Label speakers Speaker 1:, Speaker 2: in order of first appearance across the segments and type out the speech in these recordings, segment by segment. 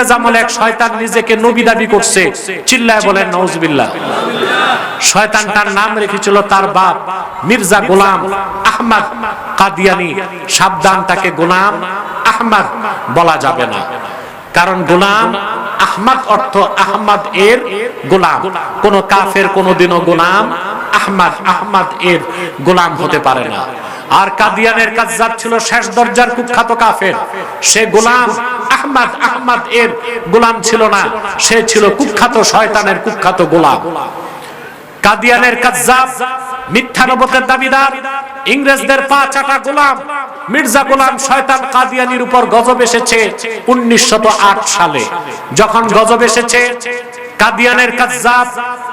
Speaker 1: ইংরেজ আমলে এক শয়তান নিজেকে নবী দাবি করছে। চিল্লায় বলেন নওজবিল্লাহ শয়তানটার নাম রেখেছিল তার বাপ মির্জা গোলাম আহমদ কাদিয়ানি। সাবধান, তাকে গোলাম আহমদ বলা যাবে না। কারণ গোলাম আহমদ অর্থ আহমদ এর গোলাম। কোন কাফের কোনদিনও গোলাম আহমদ আহমদ এর গোলাম হতে পারে না। আর কাদিয়ানের কাজ্জাব ছিল শেষ দরজার কুখ্যাত কাফের। সে গোলাম আহমদ আহমদ এর গোলাম ছিল না, সে ছিল কুখ্যাত শয়তানের কুখ্যাত গোলাম। কাদিয়ানের কাজ্জাব মিথ্যা নবতের দাবিদার, ইংরেজদের পা চাটা গোলাম, মির্জা গোলাম শয়তান কাদিয়ানির উপর গজব এসেছে উনিশশো আট সালে। যখন গজব এসেছে কাদিয়ানের কাজ্জাব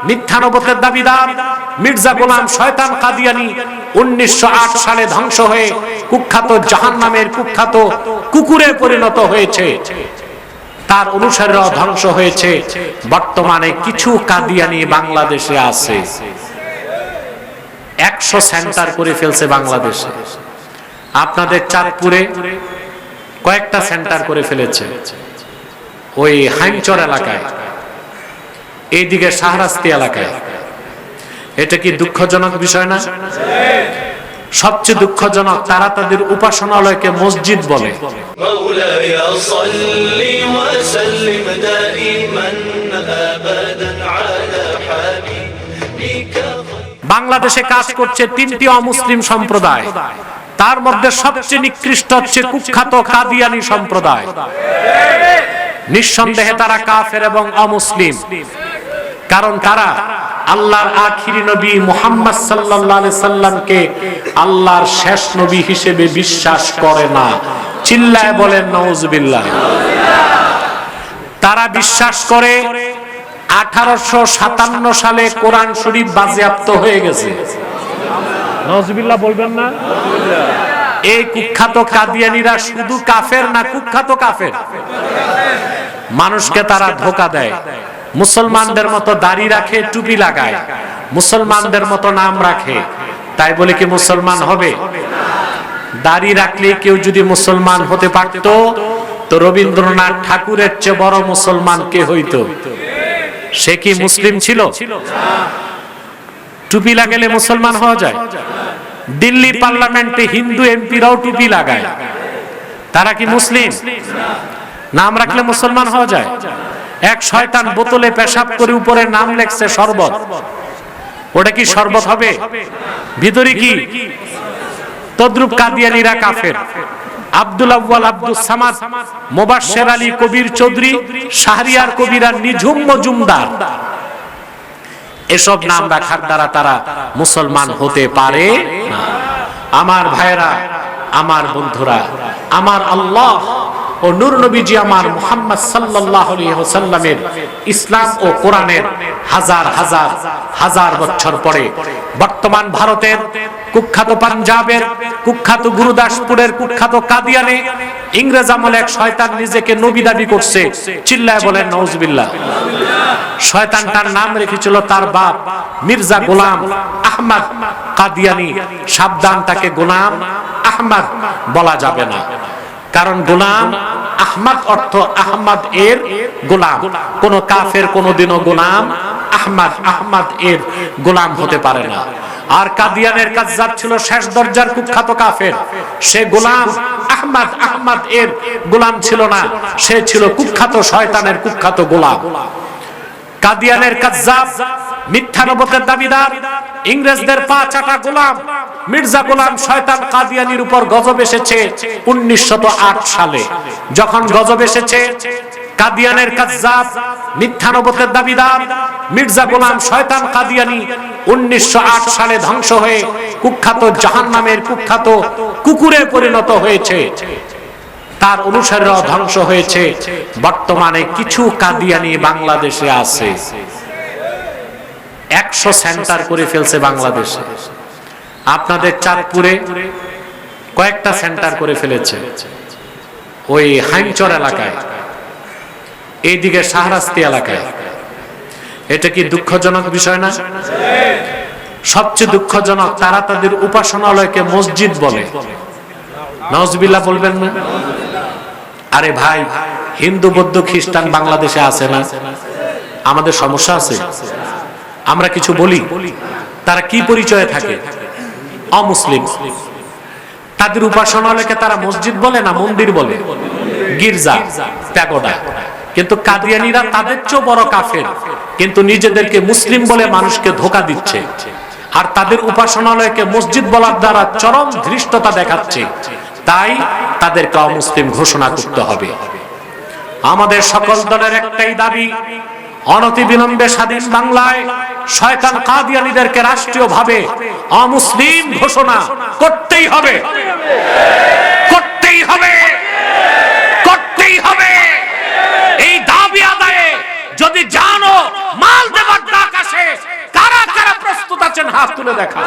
Speaker 1: মিথ্যা নবতের দাবিদার, মির্জা গোলাম শয়তান কাদিয়ানি উনিশশো আট সালে ধ্বংস হয়ে কুখ্যাত জাহান্নামের কুখ্যাত কুকুরে পরিণত হয়েছে। তার অনুসারীরা ধ্বংস হয়েছে। বর্তমানে কিছু কাদিয়ানি বাংলাদেশে আছে। একশো সেন্টার করে ফেলছে বাংলাদেশে। আপনাদের চাঁদপুরে কয়েকটা সেন্টার করে ফেলেছে। ওই হাইমচর এলাকায়। এইদিকে শাহরাস্তি এলাকায়। এটা কি দুঃখজনক বিষয় না? সবচেয়ে দুঃখজনক তারা তাদের উপাসনালয়কে মসজিদ বলে। বাংলাদেশে কাজ করছে তিনটি অমুসলিম সম্প্রদায়। তার মধ্যে সবচেয়ে নিকৃষ্ট হচ্ছে কুখ্যাত কাদিয়ানি সম্প্রদায়। নিঃসন্দেহে তারা কাফের এবং অমুসলিম। কারণ তারা আল্লাহর আখিরি নবী মুহাম্মদ সাল্লাল্লাহু আলাইহি সাল্লামকে আল্লাহর শেষ নবী হিসেবে বিশ্বাস করে না। চিল্লায় বলেন নওজুবিল্লাহ তারা বিশ্বাস করে আঠারোশো সাতান্ন সালে কোরআন শরীফ বাজেয়াপ্ত হয়ে গেছে। নজবিল্লাহ বলবেন না? এই কুখ্যাত কাদিয়ানিরা শুধু কাফের না কুখ্যাত কাফের। মানুষকে তারা ধোকা দেয়। মুসলমানদের মতো দাড়ি রাখে টুপি লাগায়। মুসলমানদের মতো নাম রাখে। তাই বলে কি মুসলমান হবে? দাড়ি রাখলে কেউ যদি মুসলমান হতে পারত তো রবীন্দ্রনাথ ঠাকুরের চেয়ে বড় মুসলমান কে হইতো? সে কি মুসলিম ছিল? টুপি লাগালে মুসলমান হওয়া যায়। দিল্লি পার্লামেন্টে হিন্দু এমপিরাও টুপি লাগায়। তারা কি মুসলিম? নাম রাখলে মুসলমান হওয়া যায়। এক শয়তান বোতলে পেশাব করে উপরে নাম লেখছে শরবত। ওটা কি শরবত হবে? ভিতরে কি? তদ্রুপ কাদিয়ানিরা কাফের। আব্দুল আব্বাল আব্দুল সামাদ মোবাশ্বের আলী কবির চৌধুরী, শাহরিয়ার কবিরা নিঝুম মজুমদার। এসব নাম রাখার দ্বারা তারা মুসলমান হতে পারে আমার ভাইরা আমার বন্ধুরা, আমার আল্লাহ ও নূর নবীজি আমার মোহাম্মদ সাল্লাল্লাহু ইসলাম ও কোরআনের হাজার হাজার হাজার বছর পরে বর্তমান ভারতের কুখ্যাত পাঞ্জাবের কুখ্যাত গুরুদাসপুরের কুখ্যাত কাদিয়ানে ইংরেজ আমলে এক শয়তান নিজেকে নবী দাবি করছে, চিল্লায় বলেন নওজবিল্লাহ শয়তানটার নাম রেখেছিল তার বাপ মির্জা গোলাম আহমদ কাদিয়ানি। সাবধান, তাকে গোলাম আহমদ বলা যাবে না। কারণ গোলাম আহমদ অর্থ আহমদ এর গোলাম। কোন কাফের কোনদিনও গোলাম আহমদ আহমদ এর গোলাম হতে পারে না। আর কাদিয়ানের কাজ্জাব ছিল শেষ দরজার কুখ্যাত কাফের। সে গোলাম আহমদ আহমদ এর গোলাম ছিল না, সে ছিল কুখ্যাত শয়তানের কুখ্যাত গোলাম। কাদিয়ানের কাজ্জাব মিথ্যা নবতের দাবিদার, ইংরেজদের পা চাটা গোলাম। মির্জা গোলাম শয়তান কাদিয়ানির উপর গজব এসেছে উনিশশো সালে। যখন গজব এসেছে, কাদিয়ানের কাজ্জাব মিথ্যা নবতের দাবিদার, মির্জা গোলাম শয়তান কাদিয়ানি উনিশশো সালে ধ্বংস হয়ে কুখ্যাত জাহান্নামের কুখ্যাত কুকুরে পরিণত হয়েছে। তার অনুসারীরা ধ্বংস হয়েছে। বর্তমানে কিছু কাদিয়ানি বাংলাদেশে আছে। একশো সেন্টার করে ফেলছে বাংলাদেশে। আপনাদের চাঁদপুরে কয়েকটা সেন্টার করে ফেলেছে। ওই হাইমচর এলাকায়, এইদিকে শাহরাস্তি এলাকায়। এটা কি দুঃখজনক বিষয় না? সবচেয়ে দুঃখজনক তারা তাদের উপাসনালয়কে মসজিদ বলে। নজবিল্লা বলবেন না? আরে ভাই, হিন্দু, বৌদ্ধ, খ্রিস্টান বাংলাদেশে আছে না? আমাদের সমস্যা আছে। আমরা কিছু বলি। তারা কি পরিচয়ে থাকে? অমুসলিম। তাদের উপাসনালয়কে তারা মসজিদ বলে না মন্দির বলে? গির্জা, প্যাগোডা। কিন্তু কাদিয়ানিরা তাদের চেয়েও বড় কাফের। কিন্তু নিজেদেরকে মুসলিম বলে মানুষকে ধোকা দিচ্ছে। আর তাদের উপাসনালয়কে মসজিদ বলার দ্বারা চরম ধৃষ্টতা দেখাচ্ছে। তাই তাদেরকে অমুসলিম ঘোষণা করতে হবে। আমাদের সকল দলের একটাই দাবি অনতি বিলম্বে স্বাধীন বাংলায় শয়তান কাদিয়ানিদেরকে রাষ্ট্রীয়ভাবে অমুসলিম ঘোষণা করতেই হবে। করতেই হবে। করতেই হবে। এই দাবি আদায়ে যদি জানো মাল দেবার ডাক আসে কারা কারা প্রস্তুত আছেন, হাত তুলে দেখা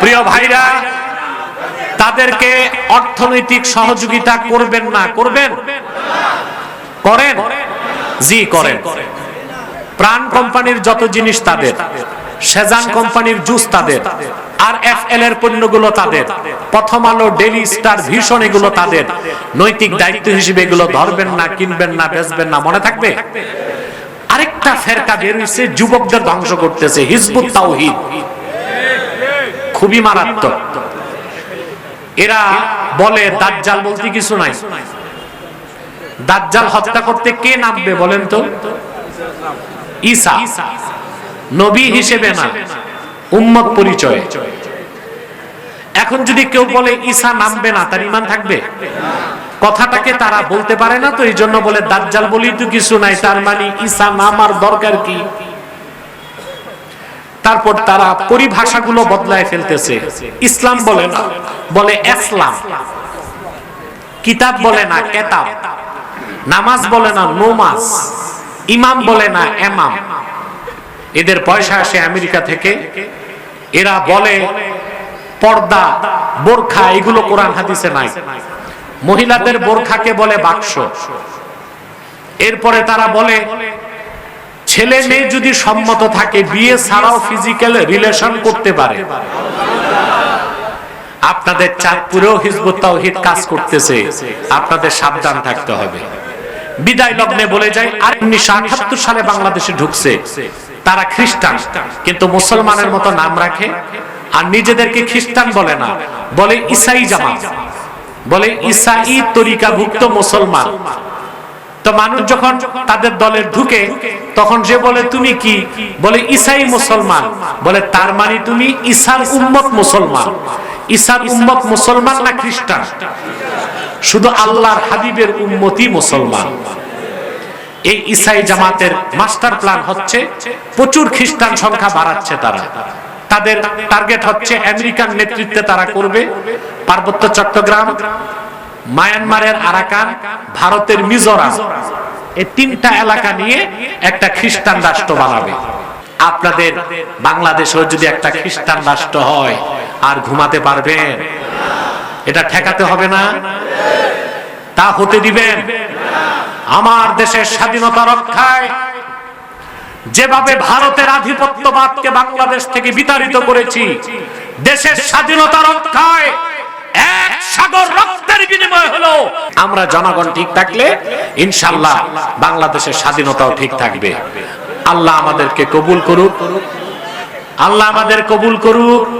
Speaker 1: প্রিয় ভাইরা তাদেরকে অর্থনৈতিক সহযোগিতা করবেন না, করবেন? করেন? জি, করেন। প্রাণ কোম্পানির যত জিনিস তাদের, সেজান কোম্পানির জুস তাদের আর এফ এল এর পণ্যগুলো তাদের, প্রথম আলো ডেলি স্টার ভীষণ এগুলো তাদের, নৈতিক দায়িত্ব হিসেবে এগুলো ধরবেন না, কিনবেন না, বেচবেন না, মনে থাকবে? আরেকটা ফেরকা বের হয়েছে যুবকদের ধ্বংস করতেছে, হিজবুত তাওহিদ। খুবই মারাত্মক। এরা বলে, দাজ্জাল বলতে কিছু নাই। দাজ্জাল হত্যা করতে কে নামবে বলেন তো? ঈসা। নবী হিসেবে না, উম্মত পরিচয়। এখন যদি কেউ বলে, ঈসা নামবে না, তার ইমান থাকবে? কথাটাকে তারা বলতে পারে না তো, এই জন্য বলে, দাজ্জাল বলি তো কিছু নাই, তার মানে ঈসা নামার দরকার কি? তারপর তারা পরিভাষাগুলো বদলায় ফেলতেছে। ইসলাম বলে না, বলে ইসলাম। কিতাব বলে না, কেতাব। নামাজ বলে না, নোমাজ। ইমাম বলে না এমাম এদের পয়সা আসে আমেরিকা থেকে। এরা বলে, পর্দা, বোরখা, এগুলো কোরআন হাদিসে নাই। মহিলাদের বোরখাকে বলে বাক্স। এরপরে তারা বলে ছেলে মেয়ে যদি সম্মত থাকে, বিয়ে ছাড়াও ফিজিক্যাল রিলেশন করতে পারে। আপনাদের চাঁদপুরেও হিজবুত তাওহিদ কাজ করতেছে। আপনাদের সাবধান থাকতে হবে। বিদায় লগ্নে বলে যায় আর উনিশশো আঠাত্তর সালে বাংলাদেশে ঢুকছে। তারা খ্রিস্টান, কিন্তু মুসলমানের মতো নাম রাখে। আর নিজেদেরকে খ্রিস্টান বলে না, বলে ইসাই জামাত। বলে ইসাই তরিকাভুক্ত মুসলমান। তো মানুষ যখন তাদের দলের ঢুকে, তখন যে বলে, তুমি কি? বলে ইসাই মুসলমান। বলে, তার মানে তুমি ইসার উম্মত মুসলমান। ইসার উম্মত মুসলমান না খ্রিস্টান? শুধু আল্লাহর হাবিবের উম্মতি মুসলমান। এই ইসাই জামাতের মাস্টার প্ল্যান হচ্ছে, প্রচুর খ্রিস্টান সংখ্যা বাড়াচ্ছে তারা। তাদের টার্গেট হচ্ছে, আমেরিকান নেতৃত্বে তারা করবে। পার্বত্য চট্টগ্রাম মায়ানমারের আরাকান, ভারতের মিজোরাম, এই তিনটা এলাকা নিয়ে একটা খ্রিস্টান রাষ্ট্র বানাবে। আপনাদের বাংলাদেশেও যদি একটা খ্রিস্টান রাষ্ট্র হয়, আর ঘুমাতে পারবেন এটা ঠেকাতে হবে না? তা হতে দিবেন। আমার দেশের স্বাধীনতা রক্ষায় যেভাবে ভারতের আধিপত্যবাদকে বাংলাদেশ থেকে বিতাড়িত করেছি, দেশের স্বাধীনতা রক্ষায় এক সাগর রক্তের বিনিময় হলো। আমরা জনগণ ঠিক থাকলে ইনশাল্লাহ বাংলাদেশের স্বাধীনতাও ঠিক থাকবে। আল্লাহ আমাদেরকে কবুল করুক। আল্লাহ আমাদের কবুল করুক।